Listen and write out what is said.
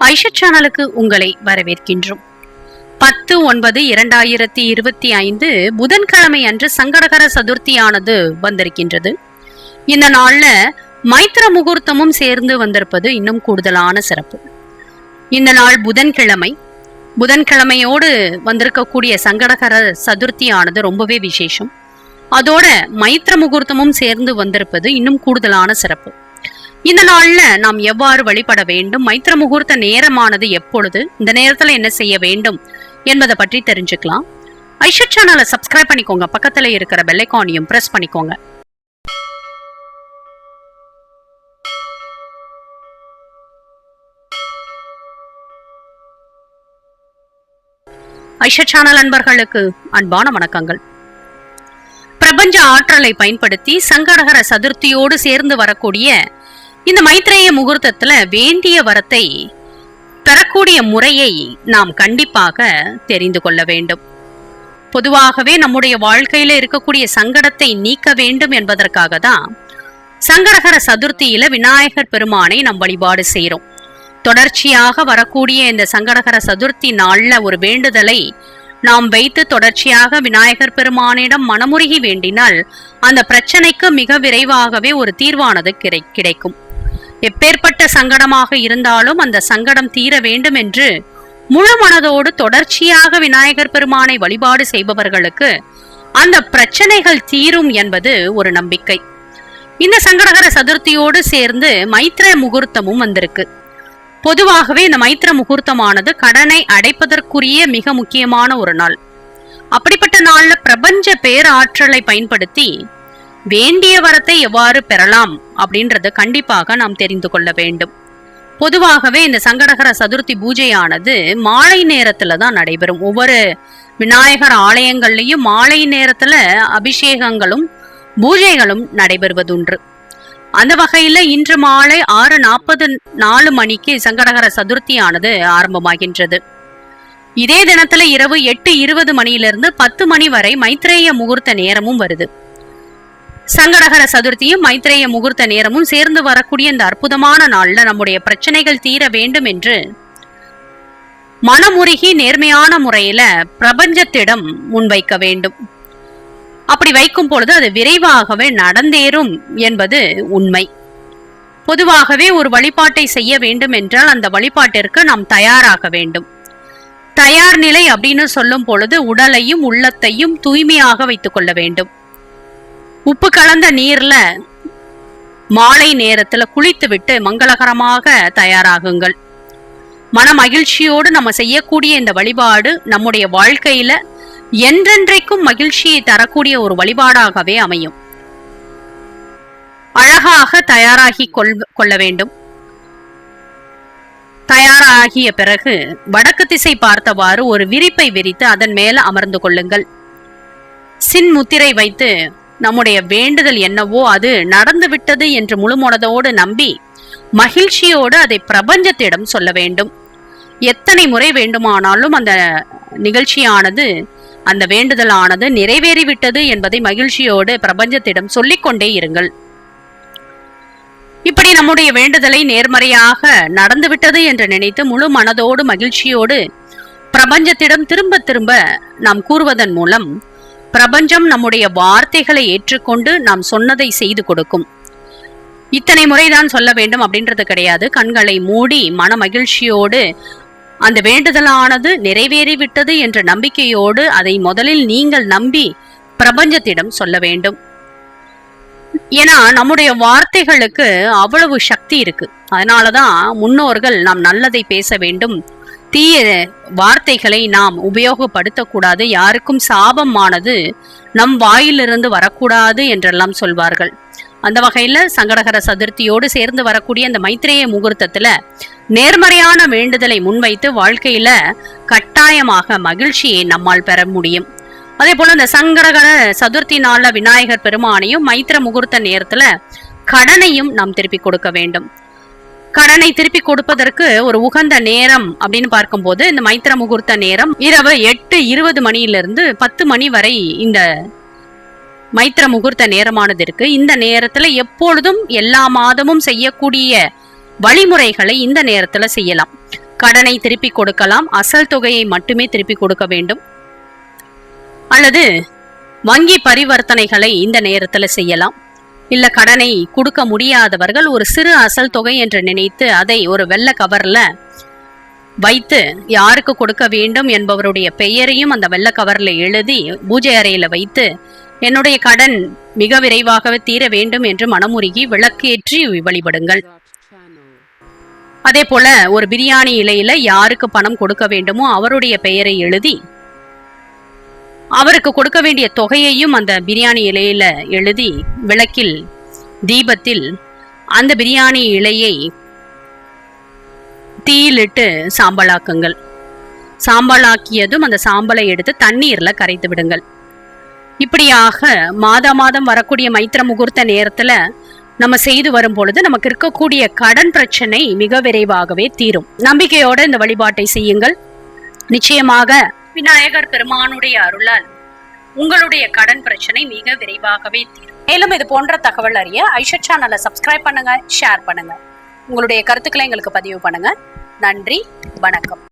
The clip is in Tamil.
ஐஷா சேனலுக்கு உங்களை வரவேற்கின்றோம். பத்து ஒன்பது இரண்டாயிரத்தி இருபத்தி ஐந்து புதன்கிழமை அன்று சங்கடகர சதுர்த்தியானது வந்திருக்கின்றது. இந்த நாள்ல மைத்திர முகூர்த்தமும் சேர்ந்து வந்திருப்பது இன்னும் கூடுதலான சிறப்பு. இந்த நாள் புதன்கிழமை. புதன்கிழமையோடு வந்திருக்கக்கூடிய சங்கடகர சதுர்த்தியானது ரொம்பவே விசேஷம். அதோட மைத்திர முகூர்த்தமும் சேர்ந்து வந்திருப்பது இன்னும் கூடுதலான சிறப்பு. இந்த நாள்ல நாம் எவ்வாறு வழிபட வேண்டும்? மைத்திர முகூர்த்த நேரமானது எப்பொழுது? இந்த நேரத்துல என்ன செய்ய வேண்டும் என்பதை பற்றி தெரிஞ்சுக்கலாம். ஐஷா சேனலை சப்ஸ்கிரைப் பண்ணிக்கோங்க. பக்கத்துல இருக்கிற பெல்லைக்கானையும் பிரஸ் பண்ணிக்கோங்க. ஐஷா சேனல் அன்பர்களுக்கு அன்பான வணக்கங்கள். பிரபஞ்ச ஆற்றலை பயன்படுத்தி சங்கடகர சதுர்த்தியோடு சேர்ந்து வரக்கூடிய இந்த மைத்ரேய முகூர்த்தத்துல வேண்டிய வரத்தை பெறக்கூடிய முறையை நாம் கண்டிப்பாக தெரிந்து கொள்ள வேண்டும். பொதுவாகவே நம்முடைய வாழ்க்கையில இருக்கக்கூடிய சங்கடத்தை நீக்க வேண்டும் என்பதற்காக தான் சங்கடகர சதுர்த்தியில விநாயகர் பெருமானை நாம் வழிபாடு செய்கிறோம் தொடர்ச்சியாக வரக்கூடிய இந்த சங்கடகர சதுர்த்தி நாள்ல ஒரு வேண்டுதலை நாம் வைத்து தொடர்ச்சியாக விநாயகர் பெருமானிடம் மனமுருகி வேண்டினால் அந்த பிரச்சனைக்கு மிக விரைவாகவே ஒரு தீர்வானது கிடை கிடைக்கும். எப்பேற்பட்ட சங்கடமாக இருந்தாலும் அந்த சங்கடம் தீர வேண்டும் என்று முழு மனதோடு தொடர்ச்சியாக விநாயகர் பெருமானை வழிபாடு செய்பவர்களுக்கு அந்த பிரச்சனைகள் தீரும் என்பது ஒரு நம்பிக்கை. இந்த சங்கடகர சதுர்த்தியோடு சேர்ந்து மைத்திர முகூர்த்தமும் வந்திருக்கு. பொதுவாகவே இந்த மைத்திர முகூர்த்தமானது கடனை அடைப்பதற்குரிய மிக முக்கியமான ஒரு நாள். அப்படிப்பட்ட நாள்ல பிரபஞ்ச பேராற்றலை பயன்படுத்தி வேண்டிய வரத்தை எவ்வாறு பெறலாம் அப்படின்றத கண்டிப்பாக நாம் தெரிந்து கொள்ள வேண்டும். பொதுவாகவே இந்த சங்கடகர சதுர்த்தி பூஜையானது மாலை நேரத்துல தான் நடைபெறும். ஒவ்வொரு விநாயகர் ஆலயங்கள்லையும் மாலை நேரத்துல அபிஷேகங்களும் பூஜைகளும் நடைபெறுவதுண்டு. அந்த வகையில இன்று மாலை ஆறு நாற்பது நாலு மணிக்கு சங்கடகர சதுர்த்தியானது ஆரம்பமாகின்றது. இதே தினத்துல இரவு எட்டு இருபது மணியிலிருந்து பத்து மணி வரை மைத்ரேய முகூர்த்த நேரமும் வருது. சங்கடகர சதுர்த்தியும் மைத்ரேய முகூர்த்த நேரமும் சேர்ந்து வரக்கூடிய இந்த அற்புதமான நாள்ல நம்முடைய பிரச்சனைகள் தீர வேண்டும் என்று மனமுருகி நேர்மையான முறையில பிரபஞ்சத்திடம் முன்வைக்க வேண்டும். அப்படி வைக்கும் பொழுது அது விரைவாகவே நடந்தேறும் என்பது உண்மை. பொதுவாகவே ஒரு வழிபாட்டை செய்ய வேண்டும் என்றால் அந்த வழிபாட்டிற்கு நாம் தயாராக வேண்டும். தயார் நிலை அப்படின்னு சொல்லும் பொழுது உடலையும் உள்ளத்தையும் தூய்மையாக வைத்துக் கொள்ள வேண்டும். உப்பு கலந்த நீர்ல மாலை நேரத்துல குளித்து விட்டு மங்களகரமாக தயாராகுங்கள். மன மகிழ்ச்சியோடு நம்ம செய்யக்கூடிய இந்த வழிபாடு நம்முடைய வாழ்க்கையில என்றென்றைக்கும் மகிழ்ச்சியை தரக்கூடிய ஒரு வழிபாடாகவே அமையும். அழகாக தயாராகி கொள் கொள்ள வேண்டும். தயாராகிய பிறகு வடக்கு திசை பார்த்தவாறு ஒரு விரிப்பை விரித்து அதன் மேல அமர்ந்து கொள்ளுங்கள். சின் முத்திரை வைத்து நம்முடைய வேண்டுதல் என்னவோ அது நடந்து விட்டது என்று முழுமனதோடு நம்பி மகிழ்ச்சியோடு அதை பிரபஞ்சத்திடம் சொல்ல வேண்டும். எத்தனை முறை வேண்டுமானாலும் அந்த நிகழ்ச்சியானது அந்த வேண்டுதலானது நிறைவேறிவிட்டது என்பதை மகிழ்ச்சியோடு பிரபஞ்சத்திடம் சொல்லிக்கொண்டே இருங்கள். இப்படி நம்முடைய வேண்டுதலை நேர்மறையாக நடந்துவிட்டது என்று நினைத்து முழு மனதோடு மகிழ்ச்சியோடு பிரபஞ்சத்திடம் திரும்ப திரும்ப நாம் கூறுவதன் மூலம் பிரபஞ்சம் நம்முடைய வார்த்தைகளை ஏற்றுக்கொண்டு நாம் சொன்னதை செய்து கொடுக்கும். இத்தனை முறைதான் சொல்ல வேண்டும் அப்படின்றது கிடையாது. கண்களை மூடி மன மகிழ்ச்சியோடு அந்த வேண்டுதலானது நிறைவேறிவிட்டது என்ற நம்பிக்கையோடு அதை முதலில் நீங்கள் நம்பி பிரபஞ்சத்திடம் சொல்ல வேண்டும். ஏன்னா நம்முடைய வார்த்தைகளுக்கு அவ்வளவு சக்தி இருக்கு. அதனாலதான் முன்னோர்கள் நாம் நல்லதை பேச வேண்டும் தீய வார்த்தைகளை நாம் உபயோகப்படுத்தக்கூடாது. யாருக்கும் சாபமானது நம் வாயிலிருந்து வரக்கூடாது என்றெல்லாம் சொல்வார்கள். அந்த வகையில சங்கடகர சதுர்த்தியோடு சேர்ந்து வரக்கூடிய அந்த மைத்ரேய முகூர்த்தத்துல நேர்மறையான வேண்டுதலை முன்வைத்து வாழ்க்கையில கட்டாயமாக மகிழ்ச்சியை நம்மால் பெற முடியும். அதே போல இந்த சங்கடகர சதுர்த்தி நாள்ல விநாயகர் பெருமானையும் மைத்திர முகூர்த்த நேரத்துல கடனையும் நாம் திருப்பி கொடுக்க வேண்டும். கடனை திருப்பி கொடுப்பதற்கு ஒரு உகந்த நேரம் அப்படின்னு பார்க்கும்போது இந்த மைத்திர முகூர்த்த நேரம் இரவு எட்டு இருபது மணியிலிருந்து பத்து மணி வரை இந்த மைத்திர முகூர்த்த நேரமானது இருக்கு. இந்த நேரத்துல எப்பொழுதும் எல்லா மாதமும் செய்யக்கூடிய வழிமுறைகளை இந்த நேரத்துல செய்யலாம். கடனை திருப்பி கொடுக்கலாம். அசல் தொகையை மட்டுமே திருப்பி கொடுக்க வேண்டும். அல்லது வங்கி பரிவர்த்தனைகளை இந்த நேரத்துல செய்யலாம். இல்ல கடனை கொடுக்க முடியாதவர்கள் ஒரு சிறு அசல் தொகை என்று நினைத்து அதை ஒரு வெள்ளை கவர்ல வைத்து யாருக்கு கொடுக்க வேண்டும் என்பவருடைய பெயரையும் அந்த வெள்ளை கவர்ல எழுதி பூஜை அறையில வைத்து என்னுடைய கடன் மிக விரைவாகவே தீர வேண்டும் என்று மனமுருகி விளக்கேற்றி வழிபடுங்கள். அதே போல ஒரு பிரியாணி இலையில யாருக்கு பணம் கொடுக்க வேண்டுமோ அவருடைய பெயரை எழுதி அவருக்கு கொடுக்க வேண்டிய தொகையையும் அந்த பிரியாணி இலையில எழுதி விளக்கில் தீபத்தில் அந்த பிரியாணி இலையை தீயிலிட்டு சாம்பலாக்குங்கள். சாம்பலாக்கியதும் அந்த சாம்பலை எடுத்து தண்ணீர்ல கரைத்து விடுங்கள். இப்படியாக மாதா மாதம் வரக்கூடிய மைத்திர முகூர்த்த நேரத்துல நம்ம செய்து வரும் பொழுது நமக்கு இருக்கக்கூடிய கடன் பிரச்சனை மிக விரைவாகவே தீரும். நம்பிக்கையோட இந்த வழிபாட்டை செய்யுங்கள். நிச்சயமாக விநாயகர் பெருமானுடைய அருளால் உங்களுடைய கடன் பிரச்சனை மிக விரைவாகவே தீரும். மேலும் இது போன்ற தகவல் அறிய ஐஷா சேனலை சப்ஸ்கிரைப் பண்ணுங்க ஷேர் பண்ணுங்க. உங்களுடைய கருத்துக்களை எங்களுக்கு பதிவு பண்ணுங்க. நன்றி வணக்கம்.